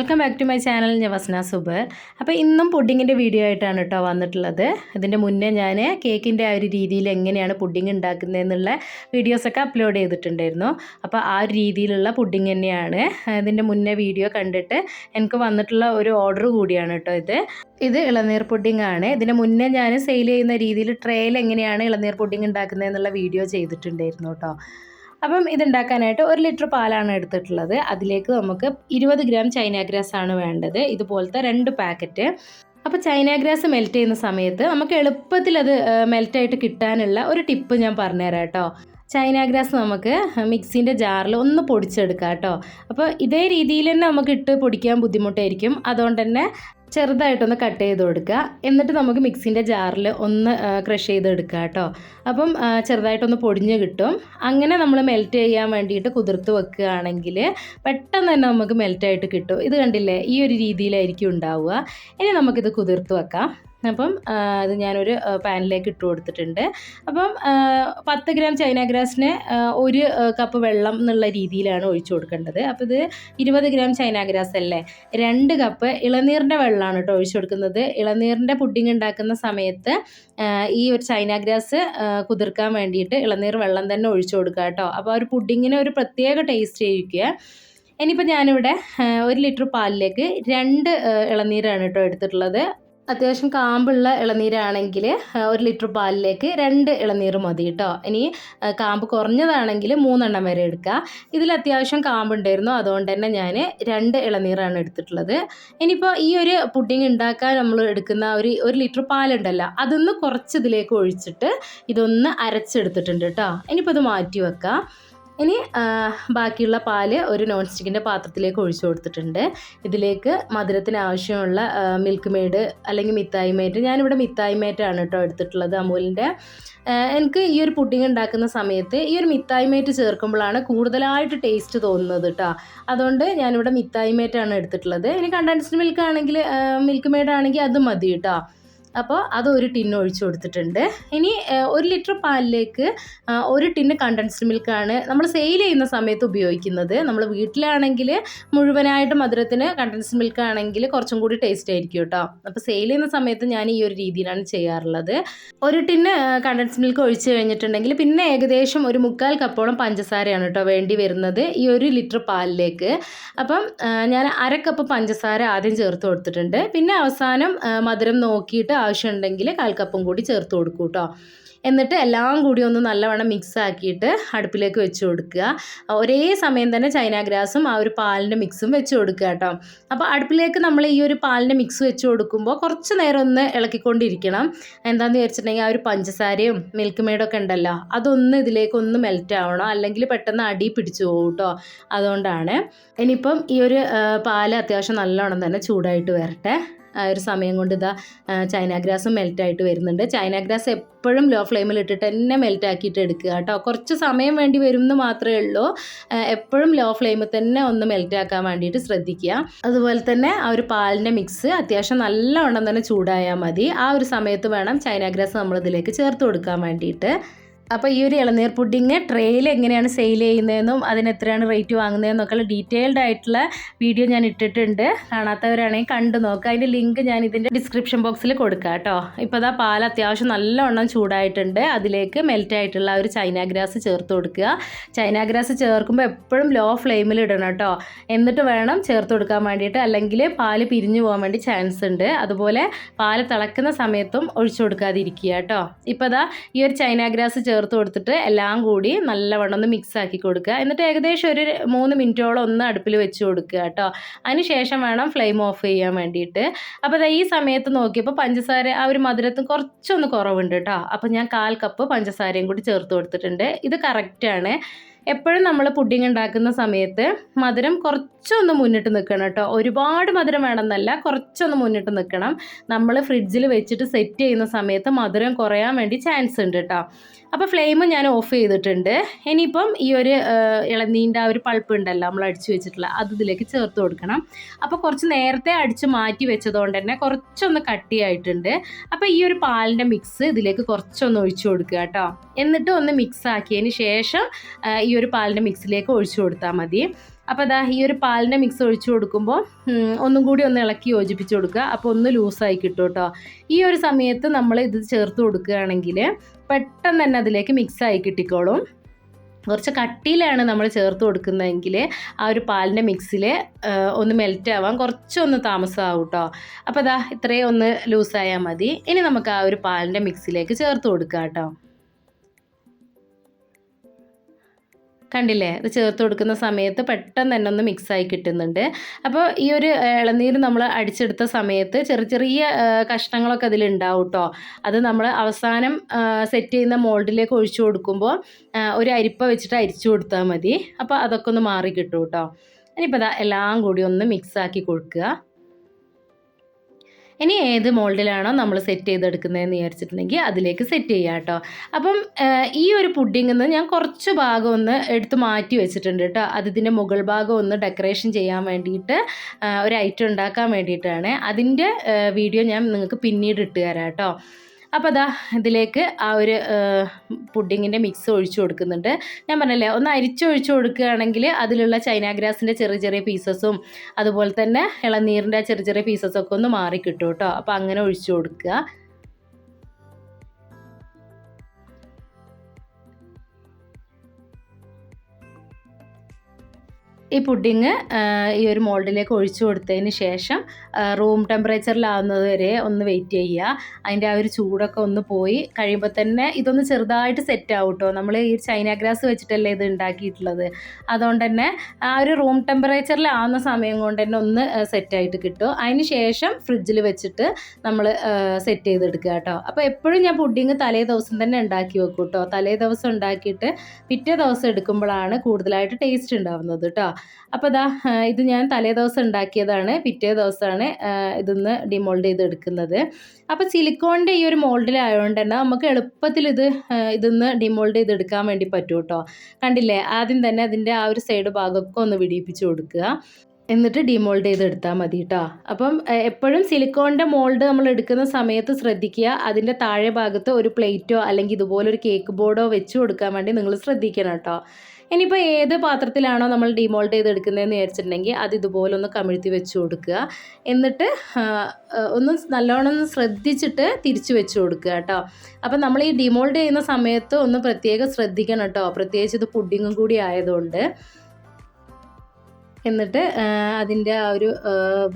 Welcome back to my channel ഞാൻ വസ്ന സുബർ അപ്പോൾ ഇന്നും പുഡിങ്ങിന്റെ വീഡിയോ ആയിട്ടാണ് കേട്ടോ വന്നിട്ടുള്ളത്. ഇതിന്റെ മുന്നേ ഞാൻ കേക്കിന്റെ ആ ഒരു രീതിയിൽ എങ്ങനെയാണ് പുഡിങ് ഉണ്ടാക്കുന്നതെന്നുള്ള വീഡിയോസൊക്കെ അപ്ലോഡ് ചെയ്തിട്ടുണ്ടായിരുന്നു. അപ്പോൾ ആ ഒരു രീതിയിലുള്ള പുഡിങ് തന്നെയാണ് ഇതിന്റെ മുന്നേ വീഡിയോ കണ്ടിട്ട് എനിക്ക് വന്നിട്ടുള്ള ഒരു ഓർഡർ കൂടിയാണ് കേട്ടോ ഇത്. ഇത് ഇളനീർ പുഡിംഗ് ആണ്. ഇതിന് മുന്നേ ഞാൻ സെയിൽ ചെയ്യുന്ന രീതിയിൽ ട്രേയിൽ എങ്ങനെയാണ് ഇളനീർ പുഡിംഗ് ഉണ്ടാക്കുന്നതെന്നുള്ള വീഡിയോ ചെയ്തിട്ടുണ്ടായിരുന്നു കേട്ടോ. അപ്പം ഇതുണ്ടാക്കാനായിട്ട് ഒരു ലിറ്റർ പാലാണ് എടുത്തിട്ടുള്ളത്. അതിലേക്ക് നമുക്ക് ഇരുപത് ഗ്രാം ചൈന ഗ്രാസ് ആണ് വേണ്ടത്. ഇതുപോലത്തെ രണ്ട് പാക്കറ്റ്. അപ്പോൾ ചൈന ഗ്രാസ് മെൽറ്റ് ചെയ്യുന്ന സമയത്ത് നമുക്ക് എളുപ്പത്തിൽ അത് മെൽറ്റായിട്ട് കിട്ടാനുള്ള ഒരു ടിപ്പ് ഞാൻ പറഞ്ഞുതരാം കേട്ടോ. ചൈന ഗ്രാസ് നമുക്ക് മിക്സിന്റെ ജാറിൽ ഒന്ന് പൊടിച്ചെടുക്കാം കേട്ടോ. അപ്പോൾ ഇതേ രീതിയിൽ തന്നെ നമുക്ക് ഇട്ട് പൊടിക്കാൻ ബുദ്ധിമുട്ടായിരിക്കും. അതുകൊണ്ട് തന്നെ ചെറുതായിട്ടൊന്ന് കട്ട് ചെയ്ത് കൊടുക്കുക. എന്നിട്ട് നമുക്ക് മിക്സിന്റെ ജാറിൽ ഒന്ന് ക്രഷ് ചെയ്തെടുക്കുക കേട്ടോ. അപ്പം ചെറുതായിട്ടൊന്ന് പൊടിഞ്ഞ് കിട്ടും. അങ്ങനെ നമ്മൾ മെൽറ്റ് ചെയ്യാൻ വേണ്ടിയിട്ട് കുതിർത്ത് വെക്കുകയാണെങ്കിൽ പെട്ടെന്ന് തന്നെ നമുക്ക് മെൽറ്റായിട്ട് കിട്ടും. ഇത് കണ്ടില്ലേ? ഈ ഒരു രീതിയിലായിരിക്കും ഉണ്ടാവുക. ഇനി നമുക്കിത് കുതിർത്ത് വെക്കാം. അപ്പം അത് ഞാനൊരു പാനിലേക്ക് ഇട്ട് കൊടുത്തിട്ടുണ്ട്. അപ്പം പത്ത് ഗ്രാം ചൈന ഗ്രാസിന് ഒരു കപ്പ് വെള്ളം എന്നുള്ള രീതിയിലാണ് ഒഴിച്ചു കൊടുക്കേണ്ടത്. അപ്പോൾ ഇത് ഇരുപത് ഗ്രാം ചൈന ഗ്രാസ് അല്ലേ? രണ്ട് കപ്പ് ഇളനീറിന്റെ വെള്ളമാണ് കേട്ടോ ഒഴിച്ചു കൊടുക്കുന്നത്. ഇളനീറിന്റെ പുഡിംഗ് ഉണ്ടാക്കുന്ന സമയത്ത് ഈ ഒരു ചൈന ഗ്രാസ് കുതിർക്കാൻ വേണ്ടിയിട്ട് ഇളനീർ വെള്ളം തന്നെ ഒഴിച്ചു കൊടുക്കുക കേട്ടോ. അപ്പോൾ ഒരു പുഡിങ്ങിന് ഒരു പ്രത്യേക ടേസ്റ്റ് ആയിരിക്കുക. ഇനിയിപ്പോൾ ഞാനിവിടെ ഒരു ലിറ്റർ പാലിലേക്ക് രണ്ട് ഇളനീരാണ് കേട്ടോ എടുത്തിട്ടുള്ളത്. അത്യാവശ്യം കാമ്പുള്ള ഇളനീരാണെങ്കിൽ ഒരു ലിറ്റർ പാലിലേക്ക് രണ്ട് ഇളനീർ മതി കേട്ടോ ഇനി കാമ്പ് കുറഞ്ഞതാണെങ്കിൽ മൂന്നെണ്ണം വരെ എടുക്കുക. ഇതിൽ അത്യാവശ്യം കാമ്പുണ്ടായിരുന്നു. അതുകൊണ്ട് തന്നെ ഞാൻ രണ്ട് ഇളനീറാണ് എടുത്തിട്ടുള്ളത്. ഇനിയിപ്പോൾ ഈ ഒരു പുഡിങ് ഉണ്ടാക്കാൻ നമ്മൾ എടുക്കുന്ന ഒരു ഒരു ലിറ്റർ പാലുണ്ടല്ലോ അതൊന്ന് കുറച്ച് ഇതിലേക്ക് ഒഴിച്ചിട്ട് ഇതൊന്ന് അരച്ചെടുത്തിട്ടുണ്ട് കേട്ടോ ഇനിയിപ്പോൾ ഇത് മാറ്റി വെക്കാം. ഇനി ബാക്കിയുള്ള പാൽ ഒരു നോൺ സ്റ്റിക്കിന്റെ പാത്രത്തിലേക്ക് ഒഴിച്ചു കൊടുത്തിട്ടുണ്ട്. ഇതിലേക്ക് മധുരത്തിന് ആവശ്യമുള്ള മിൽക്ക് മെയ്ഡ് അല്ലെങ്കിൽ മിത്തായി മേറ്റ് ഞാനിവിടെ മിത്തായി മേറ്റാണ് കേട്ടോ എടുത്തിട്ടുള്ളത് അമൂലിന്റെ എനിക്ക് ഈ ഒരു പുഡിങ് ഉണ്ടാക്കുന്ന സമയത്ത് ഈ ഒരു മിത്തായി മേറ്റ് ചേർക്കുമ്പോഴാണ് കൂടുതലായിട്ട് ടേസ്റ്റ് തോന്നുന്നത് കേട്ടോ അതുകൊണ്ട് ഞാനിവിടെ മിത്തായി മേറ്റാണ് എടുത്തിട്ടുള്ളത്. ഇനി കണ്ടൻസ്ഡ് മിൽക്ക് ആണെങ്കിൽ മിൽക്ക് മെയ്ഡ് ആണെങ്കിൽ അത് മതി കേട്ടോ അപ്പോൾ അത് ഒരു ടിന്ന് ഒഴിച്ചു കൊടുത്തിട്ടുണ്ട്. ഇനി ഒരു ലിറ്റർ പാലിലേക്ക് ഒരു ടിന്ന് കണ്ടൻസ്ഡ് മിൽക്കാണ് നമ്മൾ സെയിൽ ചെയ്യുന്ന സമയത്ത് ഉപയോഗിക്കുന്നത്. നമ്മൾ വീട്ടിലാണെങ്കിൽ മുഴുവനായിട്ട് മധുരത്തിന് കണ്ടൻസ്ഡ് മിൽക്ക് ആണെങ്കിൽ കുറച്ചും കൂടി ടേസ്റ്റ് ആയിരിക്കും കേട്ടോ അപ്പോൾ സെയിൽ ചെയ്യുന്ന സമയത്ത് ഞാൻ ഈ ഒരു രീതിയിലാണ് ചെയ്യാറുള്ളത്. ഒരു ടിന്ന് കണ്ടൻസ്ഡ് മിൽക്ക് ഒഴിച്ച് കഴിഞ്ഞിട്ടുണ്ടെങ്കിൽ പിന്നെ ഏകദേശം ഒരു മുക്കാൽ കപ്പോളം പഞ്ചസാരയാണ് കേട്ടോ വേണ്ടി വരുന്നത് ഈ ഒരു ലിറ്റർ പാലിലേക്ക്. അപ്പം ഞാൻ അര കപ്പ് പഞ്ചസാര ആദ്യം ചേർത്ത് കൊടുത്തിട്ടുണ്ട്. പിന്നെ അവസാനം മധുരം നോക്കിയിട്ട് ആവശ്യമുണ്ടെങ്കിൽ കാൽ കപ്പും കൂടി ചേർത്ത് കൊടുക്കും കേട്ടോ എന്നിട്ട് എല്ലാം കൂടി ഒന്ന് നല്ലവണ്ണം മിക്സ് ആക്കിയിട്ട് അടുപ്പിലേക്ക് വെച്ച് കൊടുക്കുക. ഒരേ സമയം തന്നെ ചൈന ഗ്രാസും ആ ഒരു പാലിന്റെ മിക്സും വെച്ച് കൊടുക്കുക കേട്ടോ അപ്പോൾ അടുപ്പിലേക്ക് നമ്മൾ ഈ ഒരു പാലിന്റെ മിക്സ് വെച്ച് കൊടുക്കുമ്പോൾ കുറച്ച് നേരം ഒന്ന് ഇളക്കിക്കൊണ്ടിരിക്കണം. എന്താണെന്ന് വിചാരിച്ചിട്ടുണ്ടെങ്കിൽ ആ ഒരു പഞ്ചസാരയും മിൽക്ക് മെയ്ഡൊക്കെ ഉണ്ടല്ലോ അതൊന്ന് ഇതിലേക്കൊന്ന് മെൽറ്റ് ആവണം. അല്ലെങ്കിൽ പെട്ടെന്ന് അടി പിടിച്ചു പോകും കേട്ടോ അതുകൊണ്ടാണ്. ഇനിയിപ്പം ഈ ഒരു പാൽ അത്യാവശ്യം നല്ലോണം തന്നെ ചൂടായിട്ട് വരട്ടെ. ഒരു സമയം കൊണ്ട് ഇതാ ചൈന ഗ്രാസും മെൽറ്റായിട്ട് വരുന്നുണ്ട്. ചൈന ഗ്രാസ് എപ്പോഴും ലോ ഫ്ലെയിമിൽ ഇട്ടിട്ട് തന്നെ മെൽറ്റ് ആക്കിയിട്ട് എടുക്കുക കേട്ടോ. കുറച്ച് സമയം വേണ്ടി വരും എന്ന് മാത്രമേ ഉള്ളൂ. എപ്പോഴും ലോ ഫ്ലെയിമിൽ തന്നെ ഒന്ന് മെൽറ്റ് ആക്കാൻ വേണ്ടിയിട്ട് ശ്രദ്ധിക്കുക. അതുപോലെ തന്നെ ആ ഒരു പാലിന്റെ മിക്സ് അത്യാവശ്യം നല്ലവണ്ണം തന്നെ ചൂടായാൽ മതി. ആ ഒരു സമയത്ത് വേണം ചൈന ഗ്രാസ് നമ്മൾ ഇതിലേക്ക് ചേർത്ത് കൊടുക്കാൻ വേണ്ടിയിട്ട്. അപ്പോൾ ഈ ഒരു ഇളനീർ പുഡിങ് ട്രെയിൽ എങ്ങനെയാണ് സെയിൽ ചെയ്യുന്നതെന്നും അതിന് എത്രയാണ് റേറ്റ് വാങ്ങുന്നതെന്നൊക്കെയുള്ള ഡീറ്റെയിൽഡ് ആയിട്ടുള്ള വീഡിയോ ഞാൻ ഇട്ടിട്ടുണ്ട്. കാണാത്തവരാണെങ്കിൽ കണ്ടു നോക്കുക അതിന്റെ ലിങ്ക് ഞാൻ ഇതിന്റെ ഡിസ്ക്രിപ്ഷൻ ബോക്സിൽ കൊടുക്കാം കേട്ടോ. ഇപ്പോൾ അതാ പാൽ അത്യാവശ്യം നല്ലവണ്ണം ചൂടായിട്ടുണ്ട്. അതിലേക്ക് മെൽറ്റ് ആയിട്ടുള്ള ഒരു ചൈന ഗ്രാസ് ചേർത്ത് കൊടുക്കുക. ചൈന ഗ്രാസ് ചേർക്കുമ്പോൾ എപ്പോഴും ലോ ഫ്ലെയിമിൽ ഇടണം കേട്ടോ. എന്നിട്ട് വേണം ചേർത്ത് കൊടുക്കാൻ വേണ്ടിയിട്ട്. അല്ലെങ്കിൽ പാൽ പിരിഞ്ഞു പോകാൻ വേണ്ടി ചാൻസ് ഉണ്ട്. അതുപോലെ പാൽ തിളക്കുന്ന സമയത്തും ഒഴിച്ചു കൊടുക്കാതിരിക്കുക കേട്ടോ. ഇപ്പോൾ ഈ ഒരു ചൈന ഗ്രാസ് ചേർത്ത് ചേർത്ത് കൊടുത്തിട്ട് എല്ലാം കൂടി നല്ലവണ്ണം ഒന്ന് മിക്സ് ആക്കി കൊടുക്കുക. എന്നിട്ട് ഏകദേശം ഒരു മൂന്ന് മിനിറ്റോളം ഒന്ന് അടുപ്പിൽ വെച്ച് കൊടുക്കുക കേട്ടോ. അതിന് ശേഷം വേണം ഫ്ലെയിം ഓഫ് ചെയ്യാൻ വേണ്ടിയിട്ട്. അപ്പോൾ ഈ സമയത്ത് നോക്കിയപ്പോൾ പഞ്ചസാര ആ ഒരു മധുരത്തിന് കുറച്ചൊന്ന് കുറവുണ്ട് കേട്ടോ. അപ്പോൾ ഞാൻ കാൽ കപ്പ് പഞ്ചസാരയും കൂടി ചേർത്ത് കൊടുത്തിട്ടുണ്ട്. ഇത് കറക്റ്റാണ് എപ്പോഴും നമ്മൾ പുഡിംഗ് ഉണ്ടാക്കുന്ന സമയത്ത് മധുരം കുറച്ചൊന്ന് മുന്നിട്ട് നിൽക്കണം കേട്ടോ. ഒരുപാട് മധുരം വേണമെന്നല്ല കുറച്ചൊന്ന് മുന്നിട്ട് നിൽക്കണം. നമ്മൾ ഫ്രിഡ്ജിൽ വെച്ചിട്ട് സെറ്റ് ചെയ്യുന്ന സമയത്ത് മധുരം കുറയാൻ വേണ്ടി ചാൻസ് ഉണ്ട് കേട്ടോ. അപ്പോൾ ഫ്ലെയിം ഞാൻ ഓഫ് ചെയ്തിട്ടുണ്ട്. ഇനിയിപ്പം ഈ ഒരു ഇളനീന്റെ ആ ഒരു പൾപ്പ് ഉണ്ടല്ലോ നമ്മൾ അടിച്ചു വെച്ചിട്ടുള്ള അത് ഇതിലേക്ക് ചേർത്ത് കൊടുക്കണം. അപ്പോൾ കുറച്ച് നേരത്തെ അടിച്ച് മാറ്റി വെച്ചതുകൊണ്ട് തന്നെ കുറച്ചൊന്ന് കട്ടിയായിട്ടുണ്ട്. അപ്പോൾ ഈ ഒരു പാലിന്റെ മിക്സ് ഇതിലേക്ക് കുറച്ചൊന്ന് ഒഴിച്ചു കൊടുക്കുക കേട്ടോ. എന്നിട്ട് ഒന്ന് മിക്സ് ആക്കിയതിന് ശേഷം ഈ ഒരു പാലിന്റെ മിക്സിലേക്ക് ഒഴിച്ചു കൊടുത്താൽ മതി. അപ്പോൾ അതാ ഈ ഒരു പാലിന്റെ മിക്സ് ഒഴിച്ചു കൊടുക്കുമ്പോൾ ഒന്നും കൂടി ഒന്ന് ഇളക്കി യോജിപ്പിച്ച് കൊടുക്കുക. അപ്പോൾ ഒന്ന് ലൂസായി കിട്ടും കേട്ടോ. ഈ ഒരു സമയത്ത് നമ്മൾ ഇത് ചേർത്ത് കൊടുക്കുകയാണെങ്കിൽ പെട്ടെന്ന് തന്നെ അതിലേക്ക് മിക്സായി കിട്ടിക്കോളും. കുറച്ച് കട്ടിയിലാണ് നമ്മൾ ചേർത്ത് കൊടുക്കുന്നതെങ്കിൽ ആ ഒരു പാലിന്റെ മിക്സിൽ ഒന്ന് മെൽറ്റ് ആവാൻ കുറച്ചൊന്ന് താമസമാവും കേട്ടോ. അപ്പോൾ അതാ ഇത്രയും ഒന്ന് ലൂസായാൽ മതി. ഇനി നമുക്ക് ആ ഒരു പാലിന്റെ മിക്സിലേക്ക് ചേർത്ത് കൊടുക്കാം കേട്ടോ. കണ്ടില്ലേ? ഇത് ചേർത്ത് കൊടുക്കുന്ന സമയത്ത് പെട്ടെന്ന് തന്നെ ഒന്ന് മിക്സായി കിട്ടുന്നുണ്ട്. അപ്പോൾ ഈ ഒരു ഇളനീര് നമ്മൾ അടിച്ചെടുത്ത സമയത്ത് ചെറിയ ചെറിയ കഷ്ണങ്ങളൊക്കെ അതിലുണ്ടാവും കേട്ടോ അത് നമ്മൾ അവസാനം സെറ്റ് ചെയ്യുന്ന മോൾഡിലേക്ക് ഒഴിച്ചു കൊടുക്കുമ്പോൾ ഒരു അരിപ്പ വെച്ചിട്ട് അരിച്ചു കൊടുത്താൽ മതി. അപ്പോൾ അതൊക്കെ ഒന്ന് മാറി കിട്ടും കേട്ടോ ഇനിയിപ്പോൾ എല്ലാം കൂടി ഒന്ന് മിക്സാക്കി കൊടുക്കുക. ഇനി ഏത് മോൾഡിലാണോ നമ്മൾ സെറ്റ് ചെയ്തെടുക്കുന്നതെന്ന് വിചാരിച്ചിട്ടുണ്ടെങ്കിൽ അതിലേക്ക് സെറ്റ് ചെയ്യാം കേട്ടോ. അപ്പം ഈ ഒരു പുഡിങ്ങിൽ നിന്ന് ഞാൻ കുറച്ച് ഭാഗം ഒന്ന് എടുത്ത് മാറ്റി വെച്ചിട്ടുണ്ട് കേട്ടോ. അത് ഇതിന്റെ മുകൾ ഭാഗം ഒന്ന് ഡെക്കറേഷൻ ചെയ്യാൻ വേണ്ടിയിട്ട് ഒരു ഐറ്റം ഉണ്ടാക്കാൻ വേണ്ടിയിട്ടാണ്. അതിന്റെ വീഡിയോ ഞാൻ നിങ്ങൾക്ക് പിന്നീട് ഇട്ട് തരാം കേട്ടോ. അപ്പോൾ അതാ ഇതിലേക്ക് ആ ഒരു പുഡിങ്ങിന്റെ മിക്സ് ഒഴിച്ചു കൊടുക്കുന്നുണ്ട്. ഞാൻ പറഞ്ഞല്ലേ ഒന്ന് അരിച്ചൊഴിച്ചു കൊടുക്കുകയാണെങ്കിൽ അതിലുള്ള ചൈന ഗ്രാസിന്റെ ചെറിയ ചെറിയ പീസസും അതുപോലെ തന്നെ ഇളനീരിന്റെ ചെറിയ ചെറിയ പീസസൊക്കെ ഒന്ന് മാറി കിട്ടും. കേട്ടോ അപ്പോൾ അങ്ങനെ ഒഴിച്ചു കൊടുക്കുക. ഈ പുഡിങ് ഈ ഒരു മോൾഡിലേക്ക് ഒഴിച്ചു കൊടുത്തതിന് ശേഷം റൂം ടെമ്പറേച്ചറിലാവുന്നത് വരെ ഒന്ന് വെയിറ്റ് ചെയ്യുക. അതിന്റെ ആ ഒരു ചൂടൊക്കെ ഒന്ന് പോയി കഴിയുമ്പോൾ തന്നെ ഇതൊന്ന് ചെറുതായിട്ട് സെറ്റ് ആവും കേട്ടോ നമ്മൾ ഈ ചൈന ഗ്രാസ് വെച്ചിട്ടല്ലേ ഇത് ഉണ്ടാക്കിയിട്ടുള്ളത്. അതുകൊണ്ട് തന്നെ ആ ഒരു റൂം ടെമ്പറേച്ചറിലാവുന്ന സമയം കൊണ്ട് തന്നെ ഒന്ന് സെറ്റായിട്ട് കിട്ടും. അതിന് ശേഷം ഫ്രിഡ്ജിൽ വെച്ചിട്ട് നമ്മൾ സെറ്റ് ചെയ്തെടുക്കുക കേട്ടോ. അപ്പോൾ എപ്പോഴും ഞാൻ പുഡിങ് തലേ ദിവസം തന്നെ ഉണ്ടാക്കി വെക്കും കേട്ടോ. തലേ ദിവസം ഉണ്ടാക്കിയിട്ട് പിറ്റേ ദിവസം എടുക്കുമ്പോഴാണ് കൂടുതലായിട്ട് ടേസ്റ്റ് ഉണ്ടാവുന്നത് കേട്ടോ. അപ്പോൾ ഇതാ ഇത് ഞാൻ തലേ ദിവസം ഉണ്ടാക്കിയതാണ് പിറ്റേ ദിവസമാണ് ഇതൊന്ന് ഡിമോൾഡ് ചെയ്ത് എടുക്കുന്നത് അപ്പോൾ സിലിക്കോണിന്റെ ഈ ഒരു മോൾഡിലായതുകൊണ്ട് തന്നെ നമുക്ക് എളുപ്പത്തിൽ ഇത് ഇതൊന്ന് ഡിമോൾഡ് ചെയ്ത് എടുക്കാൻ വേണ്ടി പറ്റും കേട്ടോ കണ്ടില്ലേ? ആദ്യം തന്നെ അതിന്റെ ആ ഒരു സൈഡ് ഭാഗമൊക്കെ ഒന്ന് വിടിയിപ്പിച്ച് കൊടുക്കുക. എന്നിട്ട് ഡിമോൾഡ് ചെയ്ത് എടുത്താൽ മതി കേട്ടോ അപ്പം എപ്പോഴും സിലിക്കോണിന്റെ മോൾഡ് നമ്മൾ എടുക്കുന്ന സമയത്ത് ശ്രദ്ധിക്കുക. അതിന്റെ താഴെ ഭാഗത്ത് ഒരു പ്ലേറ്റോ അല്ലെങ്കിൽ ഇതുപോലൊരു കേക്ക് ബോർഡോ വെച്ച് കൊടുക്കാൻ വേണ്ടി നിങ്ങൾ ശ്രദ്ധിക്കണം കേട്ടോ ഇനിയിപ്പോൾ ഏത് പാത്രത്തിലാണോ നമ്മൾ ഡിമോൾഡ് ചെയ്ത് എടുക്കുന്നതെന്ന് വിചാരിച്ചിട്ടുണ്ടെങ്കിൽ അത് ഇതുപോലെ ഒന്ന് കമിഴ്ത്തി വെച്ച് കൊടുക്കുക. എന്നിട്ട് ഒന്ന് നല്ലോണം ശ്രദ്ധിച്ചിട്ട് തിരിച്ച് വെച്ച് കൊടുക്കുക കേട്ടോ. അപ്പം നമ്മൾ ഈ ഡിമോൾഡ് ചെയ്യുന്ന സമയത്ത് ഒന്ന് പ്രത്യേകം ശ്രദ്ധിക്കണം കേട്ടോ. പ്രത്യേകിച്ച് ഇത് പുഡിങ്ങും കൂടി ആയതുകൊണ്ട്. എന്നിട്ട് അതിന്റെ ആ ഒരു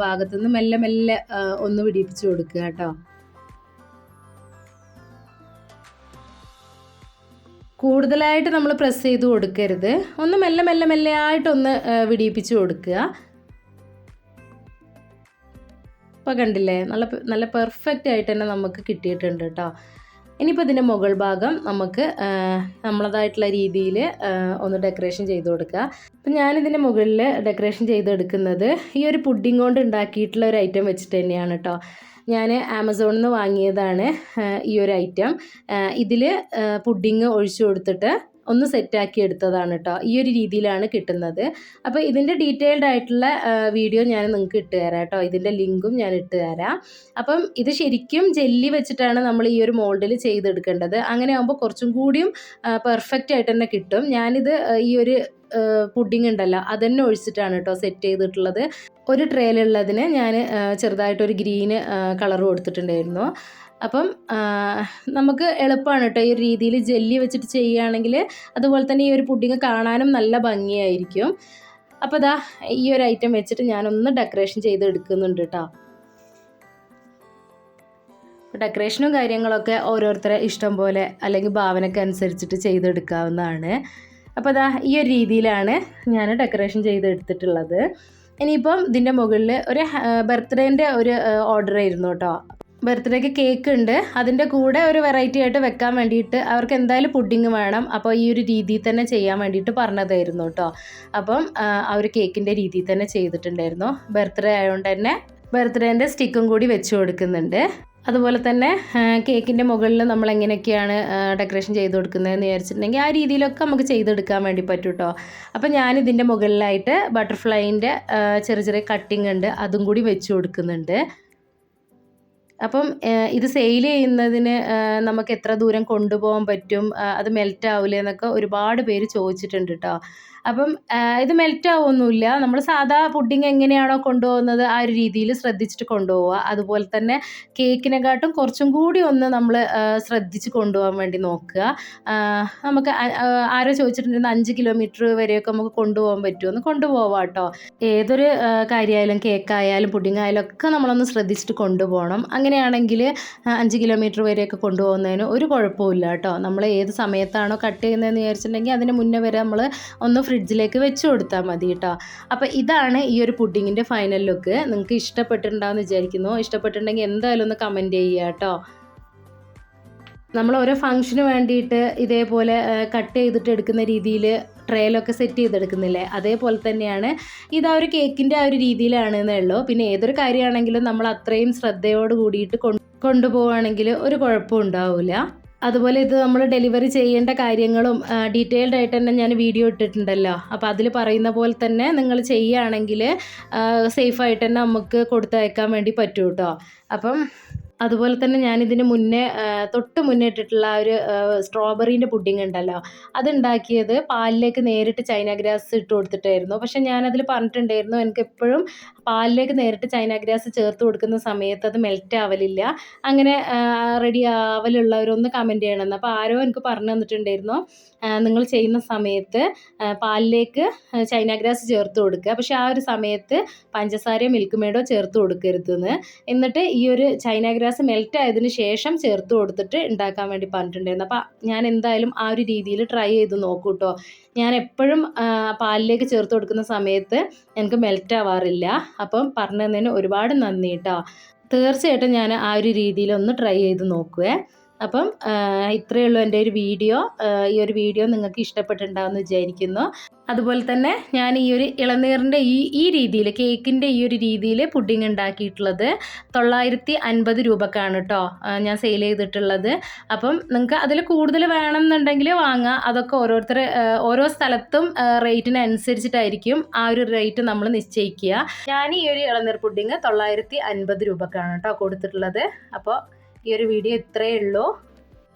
ഭാഗത്തുനിന്ന് മെല്ലെ മെല്ലെ ഒന്ന് പിടിപ്പിച്ച് കൊടുക്കുക കേട്ടോ. കൂടുതലായിട്ട് നമ്മൾ പ്രസ് ചെയ്ത് കൊടുക്കരുത്. ഒന്ന് മെല്ലെ മെല്ലെ മെല്ലെ ആയിട്ടൊന്ന് വിടിയിപ്പിച്ച് കൊടുക്കുക. ഇപ്പോൾ കണ്ടില്ലേ? നല്ല നല്ല പെർഫെക്റ്റ് ആയിട്ട് തന്നെ നമുക്ക് കിട്ടിയിട്ടുണ്ട് കേട്ടോ ഇനിയിപ്പോൾ ഇതിന്റെ മുകൾ ഭാഗം നമുക്ക് നമ്മളതായിട്ടുള്ള രീതിയിൽ ഒന്ന് ഡെക്കറേഷൻ ചെയ്ത് കൊടുക്കുക. അപ്പം ഞാനിതിന്റെ മുകളിൽ ഡെക്കറേഷൻ ചെയ്തെടുക്കുന്നത് ഈ ഒരു പുഡിംഗ് കൊണ്ട് ഉണ്ടാക്കിയിട്ടുള്ള ഒരു ഐറ്റം വെച്ചിട്ട് തന്നെയാണ് കേട്ടോ ഞാൻ ആമസോണിൽ നിന്ന് വാങ്ങിയതാണ് ഈ ഒരു ഐറ്റം ഇതിൽ പുഡിങ് ഒഴിച്ചു കൊടുത്തിട്ട് ഒന്ന് സെറ്റാക്കി എടുത്തതാണ് കേട്ടോ ഈ ഒരു രീതിയിലാണ് കിട്ടുന്നത്. അപ്പോൾ ഇതിന്റെ ഡീറ്റെയിൽഡ് ആയിട്ടുള്ള വീഡിയോ ഞാൻ നിങ്ങൾക്ക് ഇട്ട് തരാം കേട്ടോ ഇതിന്റെ ലിങ്കും ഞാൻ ഇട്ട് തരാം. അപ്പം ഇത് ശരിക്കും ജെല്ലി വെച്ചിട്ടാണ് നമ്മൾ ഈ ഒരു മോൾഡിൽ ചെയ്തെടുക്കേണ്ടത്. അങ്ങനെ ആകുമ്പോൾ കുറച്ചും കൂടിയും പെർഫെക്റ്റ് ആയിട്ട് തന്നെ കിട്ടും. ഞാനിത് ഈ ഒരു പുഡിംഗ് ഉണ്ടല്ലോ അതന്നെ ഒഴിച്ചിട്ടാണ് കേട്ടോ സെറ്റ് ചെയ്തിട്ടുള്ളത്. ഒരു ട്രേയിലുള്ളതിന് ഞാൻ ചെറുതായിട്ടൊരു ഗ്രീന് കളർ കൊടുത്തിട്ടുണ്ടായിരുന്നു. അപ്പം നമുക്ക് എളുപ്പമാണ് കേട്ടോ ഈ രീതിയിൽ ജെല്ലി വെച്ചിട്ട് ചെയ്യുകയാണെങ്കിൽ അതുപോലെ തന്നെ ഈ ഒരു പുഡിങ് കാണാനും നല്ല ഭംഗിയായിരിക്കും. അപ്പോൾ ദാ ഈ ഒരു ഐറ്റം വെച്ചിട്ട് ഞാനൊന്ന് ഡെക്കറേഷൻ ചെയ്ത് എടുക്കുന്നുണ്ട് കേട്ടോ ഡെക്കറേഷനും കാര്യങ്ങളൊക്കെ ഓരോരുത്തരെ ഇഷ്ടം പോലെ അല്ലെങ്കിൽ ഭാവനയ്ക്ക് അനുസരിച്ചിട്ട് ചെയ്തെടുക്കാവുന്നതാണ്. അപ്പോൾ അതാ ഈ ഒരു രീതിയിലാണ് ഞാൻ ഡെക്കറേഷൻ ചെയ്തെടുത്തിട്ടുള്ളത്. ഇനിയിപ്പം ഇതിന്റെ മുകളിൽ ഒരു ബർത്ത്ഡേന്റെ ഒരു ഓർഡർ ആയിരുന്നു കേട്ടോ. ബർത്ത്ഡേക്ക് കേക്ക് ഉണ്ട്. അതിന്റെ കൂടെ ഒരു വെറൈറ്റി ആയിട്ട് വെക്കാൻ വേണ്ടിയിട്ട് അവർക്ക് എന്തായാലും പുഡിങ് വേണം. അപ്പോൾ ഈ ഒരു രീതിയിൽ തന്നെ ചെയ്യാൻ വേണ്ടിയിട്ട് പറഞ്ഞതായിരുന്നു കേട്ടോ. അപ്പം ആ, ഒരു കേക്കിന്റെ രീതിയിൽ തന്നെ ചെയ്തിട്ടുണ്ടായിരുന്നു. ബർത്ത്ഡേ ആയതുകൊണ്ട് തന്നെ ബർത്ത്ഡേന്റെ സ്റ്റിക്കും കൂടി വെച്ച് കൊടുക്കുന്നുണ്ട്. അതുപോലെ തന്നെ കേക്കിന്റെ മുകളിൽ നമ്മൾ എങ്ങനെയൊക്കെയാണ് ഡെക്കറേഷൻ ചെയ്ത് കൊടുക്കുന്നതെന്ന് വിചാരിച്ചിട്ടുണ്ടെങ്കിൽ ആ രീതിയിലൊക്കെ നമുക്ക് ചെയ്തെടുക്കാൻ വേണ്ടി പറ്റും കേട്ടോ അപ്പോൾ ഞാനിതിന്റെ മുകളിലായിട്ട് ബട്ടർഫ്ലൈന്റെ ചെറിയ ചെറിയ കട്ടിങ് ഉണ്ട് അതും കൂടി വെച്ച് കൊടുക്കുന്നുണ്ട്. അപ്പം ഇത് സെയിൽ ചെയ്യുന്നതിന് നമുക്ക് എത്ര ദൂരം കൊണ്ടുപോകാൻ പറ്റും അത് മെൽറ്റ് ആവില്ലേ എന്നൊക്കെ ഒരുപാട് പേര് ചോദിച്ചിട്ടുണ്ട് കേട്ടോ അപ്പം ഇത് മെൽറ്റ് ആവുമൊന്നുമില്ല നമ്മൾ സാധാ പുഡിങ് എങ്ങനെയാണോ കൊണ്ടുപോകുന്നത് ആ ഒരു രീതിയിൽ ശ്രദ്ധിച്ചിട്ട് കൊണ്ടുപോവുക. അതുപോലെ തന്നെ കേക്കിനെക്കാട്ടും കുറച്ചും കൂടി ഒന്ന് നമ്മൾ ശ്രദ്ധിച്ച് കൊണ്ടുപോകാൻ വേണ്ടി നോക്കുക. നമുക്ക് ആരോ ചോദിച്ചിട്ടുണ്ടെങ്കിൽ അഞ്ച് കിലോമീറ്റർ വരെയൊക്കെ നമുക്ക് കൊണ്ടുപോകാൻ പറ്റുമെന്ന് കൊണ്ടുപോവാം കേട്ടോ ഏതൊരു കാര്യമായാലും കേക്കായാലും പുഡിംഗ് ആയാലും ഒക്കെ നമ്മളൊന്ന് ശ്രദ്ധിച്ചിട്ട് കൊണ്ടുപോകണം. അങ്ങനെയാണെങ്കിൽ അഞ്ച് കിലോമീറ്റർ വരെയൊക്കെ കൊണ്ടുപോകുന്നതിന് ഒരു കുഴപ്പമില്ല കേട്ടോ നമ്മൾ ഏത് സമയത്താണോ കട്ട് ചെയ്യുന്നതെന്ന് വിചാരിച്ചിട്ടുണ്ടെങ്കിൽ അതിന് മുന്നേ വരെ നമ്മൾ ഒന്ന് ഫ്രിഡ്ജിലേക്ക് വെച്ച് കൊടുത്താൽ മതി കേട്ടോ അപ്പോൾ ഇതാണ് ഈ ഒരു പുഡിങ്ങിന്റെ ഫൈനൽ ലുക്ക് നിങ്ങൾക്ക് ഇഷ്ടപ്പെട്ടിട്ടുണ്ടാവുമെന്ന് വിചാരിക്കുന്നു. ഇഷ്ടപ്പെട്ടിട്ടുണ്ടെങ്കിൽ എന്തായാലും ഒന്ന് കമന്റ് ചെയ്യുക കേട്ടോ നമ്മൾ ഓരോ ഫംഗ്ഷന് വേണ്ടിയിട്ട് ഇതേപോലെ കട്ട് ചെയ്തിട്ട് എടുക്കുന്ന രീതിയിൽ ട്രേലൊക്കെ സെറ്റ് ചെയ്തെടുക്കുന്നില്ലേ? അതേപോലെ തന്നെയാണ് ഇത് ആ ഒരു കേക്കിന്റെ ആ ഒരു രീതിയിലാണെന്നേ ഉള്ളൂ. പിന്നെ ഏതൊരു കാര്യമാണെങ്കിലും നമ്മൾ അത്രയും ശ്രദ്ധയോട് കൂടിയിട്ട് കൊണ്ട് കൊണ്ടുപോവുകയാണെങ്കിൽ ഒരു കുഴപ്പവും ഉണ്ടാവില്ല അതുപോലെ ഇത് നമ്മൾ ഡെലിവറി ചെയ്യേണ്ട കാര്യങ്ങളും ഡീറ്റെയിൽഡ് ആയിട്ട് തന്നെ ഞാൻ വീഡിയോ ഇട്ടിട്ടുണ്ടല്ലോ. അപ്പോൾ അതിൽ പറയുന്ന പോലെ തന്നെ നിങ്ങൾ ചെയ്യുകയാണെങ്കിൽ സേഫായിട്ട് തന്നെ നമുക്ക് കൊടുത്തയക്കാൻ വേണ്ടി പറ്റും കേട്ടോ അപ്പം അതുപോലെ തന്നെ ഞാനിതിന് മുന്നേ തൊട്ട് മുന്നേ ഇട്ടിട്ടുള്ള ഒരു സ്ട്രോബെറീന്റെ പുഡിംഗ് ഉണ്ടല്ലോ അതുണ്ടാക്കിയത് പാലിലേക്ക് നേരിട്ട് ചൈന ഗ്രാസ് ഇട്ട് കൊടുത്തിട്ടായിരുന്നു. പക്ഷെ ഞാനതിൽ പറഞ്ഞിട്ടുണ്ടായിരുന്നു എനിക്ക് എപ്പോഴും പാലിലേക്ക് നേരിട്ട് ചൈന ഗ്രാസ് ചേർത്ത് കൊടുക്കുന്ന സമയത്ത് അത് മെൽറ്റ് ആവലില്ല. അങ്ങനെ റെഡി ആവലുള്ളവരൊന്ന് കമന്റ് ചെയ്യണമെന്ന് അപ്പോൾ ആരോ എനിക്ക് പറഞ്ഞു തന്നിട്ടുണ്ടായിരുന്നു നിങ്ങൾ ചെയ്യുന്ന സമയത്ത് പാലിലേക്ക് ചൈന ഗ്രാസ് ചേർത്ത് കൊടുക്കുക. പക്ഷെ ആ ഒരു സമയത്ത് പഞ്ചസാരയോ മിൽക്ക് മേഡോ ചേർത്ത് കൊടുക്കരുതെന്ന്. എന്നിട്ട് ഈ ഒരു ചൈന ഗ്രാസ് മെൽറ്റ് ആയതിനു ശേഷം ചേർത്ത് കൊടുത്തിട്ട് ഉണ്ടാക്കാൻ വേണ്ടി പറഞ്ഞിട്ടുണ്ടായിരുന്നു. അപ്പോൾ ഞാൻ എന്തായാലും ആ ഒരു രീതിയിൽ ട്രൈ ചെയ്ത് നോക്കൂ കേട്ടോ ഞാൻ എപ്പോഴും പാലിലേക്ക് ചേർത്ത് കൊടുക്കുന്ന സമയത്ത് എനിക്ക് മെൽറ്റ് ആവാറില്ല. അപ്പം പറഞ്ഞു തന്നതിന് ഒരുപാട് നന്ദി കേട്ടോ തീർച്ചയായിട്ടും ഞാൻ ആ ഒരു രീതിയിൽ ഒന്ന് ട്രൈ ചെയ്ത് നോക്കുവേ. അപ്പം ഇത്രയേ ഉള്ളൂ എന്റെ ഒരു വീഡിയോ. ഈ ഒരു വീഡിയോ നിങ്ങൾക്ക് ഇഷ്ടപ്പെട്ടിട്ടുണ്ടാവുമെന്ന് വിചാരിക്കുന്നു. അതുപോലെ തന്നെ ഞാൻ ഈ ഒരു ഇളനീറിന്റെ ഈ ഈ രീതിയിൽ കേക്കിന്റെ ഈ ഒരു രീതിയിൽ പുഡിംഗ് ഉണ്ടാക്കിയിട്ടുള്ളത് തൊള്ളായിരത്തി അൻപത് രൂപക്കാണ് കേട്ടോ ഞാൻ സെയിൽ ചെയ്തിട്ടുള്ളത്. അപ്പം നിങ്ങൾക്ക് അതിൽ കൂടുതൽ വേണമെന്നുണ്ടെങ്കിൽ വാങ്ങാം. അതൊക്കെ ഓരോരുത്തർ ഓരോ സ്ഥലത്തും റേറ്റിനനുസരിച്ചിട്ടായിരിക്കും ആ ഒരു റേറ്റ് നമ്മൾ നിശ്ചയിക്കുക. ഞാൻ ഈ ഒരു ഇളനീർ പുഡിങ് തൊള്ളായിരത്തി അൻപത് രൂപക്കാണ് കേട്ടോ കൊടുത്തിട്ടുള്ളത്. അപ്പോൾ ഈ ഒരു വീഡിയോ ഇത്രയേ ഉള്ളൂ.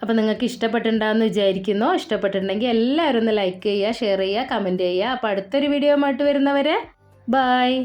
അപ്പോൾ നിങ്ങൾക്ക് ഇഷ്ടപ്പെട്ടിട്ടുണ്ടാകുമെന്ന് വിചാരിക്കുന്നു. ഇഷ്ടപ്പെട്ടിട്ടുണ്ടെങ്കിൽ എല്ലാവരും ഒന്ന് ലൈക്ക് ചെയ്യുക ഷെയർ ചെയ്യുക കമന്റ് ചെയ്യുക. അപ്പോൾ അടുത്തൊരു വീഡിയോ ആയിട്ട് വരുന്നവരെ ബായ്